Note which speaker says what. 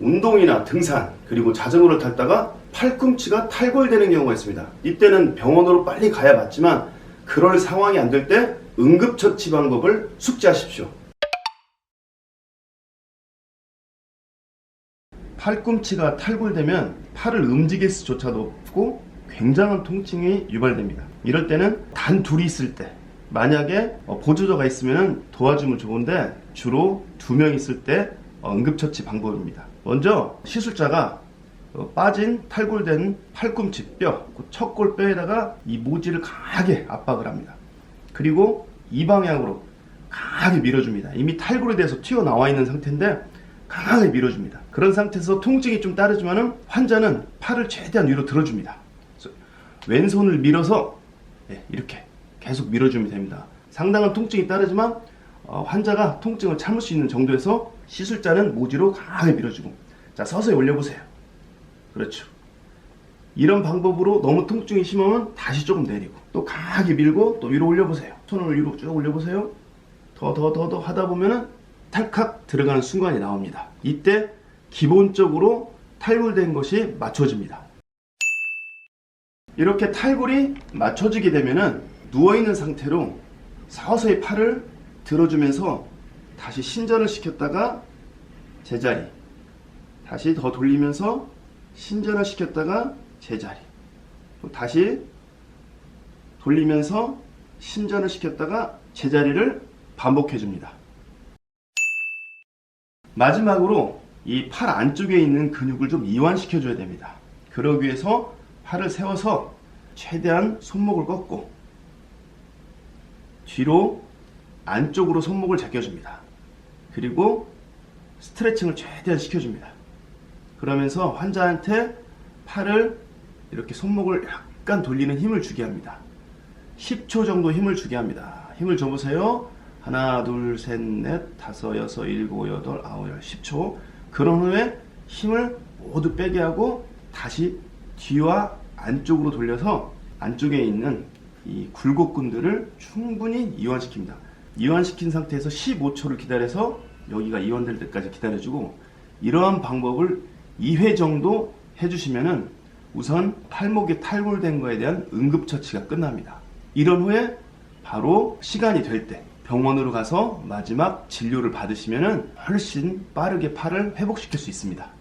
Speaker 1: 운동이나 등산 그리고 자전거를 탔다가 팔꿈치가 탈골되는 경우가 있습니다. 이때는 병원으로 빨리 가야 맞지만 그럴 상황이 안 될 때 응급처치 방법을 숙지하십시오. 팔꿈치가 탈골되면 팔을 움직일 수조차도 없고 굉장한 통증이 유발됩니다. 이럴 때는 단 둘이 있을 때 만약에 어, 보조자가 있으면 도와주면 좋은데 주로 두 명 있을 때 어, 응급처치 방법입니다. 먼저 시술자가 어, 빠진 탈골된 팔꿈치 뼈, 그 척골 뼈에다가 이 모지를 강하게 압박을 합니다. 그리고 이 방향으로 강하게 밀어줍니다. 이미 탈골이 돼서 튀어나와 있는 상태인데 강하게 밀어줍니다. 그런 상태에서 통증이 좀 따르지만은 환자는 팔을 최대한 위로 들어줍니다. 왼손을 밀어서 예, 이렇게 계속 밀어주면 됩니다. 상당한 통증이 따르지만 어, 환자가 통증을 참을 수 있는 정도에서 시술자는 모지로 강하게 밀어주고 자 서서히 올려보세요. 그렇죠. 이런 방법으로 너무 통증이 심하면 다시 조금 내리고 또 강하게 밀고 또 위로 올려보세요. 손을 위로 쭉 올려보세요. 더 더 더 더 하다 보면은 탈칵 들어가는 순간이 나옵니다. 이때 기본적으로 탈골된 것이 맞춰집니다. 이렇게 탈골이 맞춰지게 되면은 누워있는 상태로 서서히 팔을 들어주면서 다시 신전을 시켰다가 제자리 다시 더 돌리면서 신전을 시켰다가 제자리 또 다시 돌리면서 신전을 시켰다가 제자리를 반복해 줍니다. 마지막으로 이 팔 안쪽에 있는 근육을 좀 이완시켜 줘야 됩니다. 그러기 위해서 팔을 세워서 최대한 손목을 꺾고 뒤로 안쪽으로 손목을 제껴줍니다. 그리고 스트레칭을 최대한 시켜줍니다. 그러면서 환자한테 팔을 이렇게 손목을 약간 돌리는 힘을 주게 합니다. 10초 정도 힘을 주게 합니다. 힘을 줘보세요. 하나, 둘, 셋, 넷, 다섯, 여섯, 일곱, 여덟, 아홉, 열, 10초. 그런 후에 힘을 모두 빼게 하고 다시 뒤와 안쪽으로 돌려서 안쪽에 있는 이 굴곡근들을 충분히 이완시킵니다. 이완시킨 상태에서 15초를 기다려서 여기가 이완될 때까지 기다려주고 이러한 방법을 2회 정도 해주시면은 우선 팔목이 탈골된 거에 대한 응급처치가 끝납니다. 이런 후에 바로 시간이 될 때 병원으로 가서 마지막 진료를 받으시면은 훨씬 빠르게 팔을 회복시킬 수 있습니다.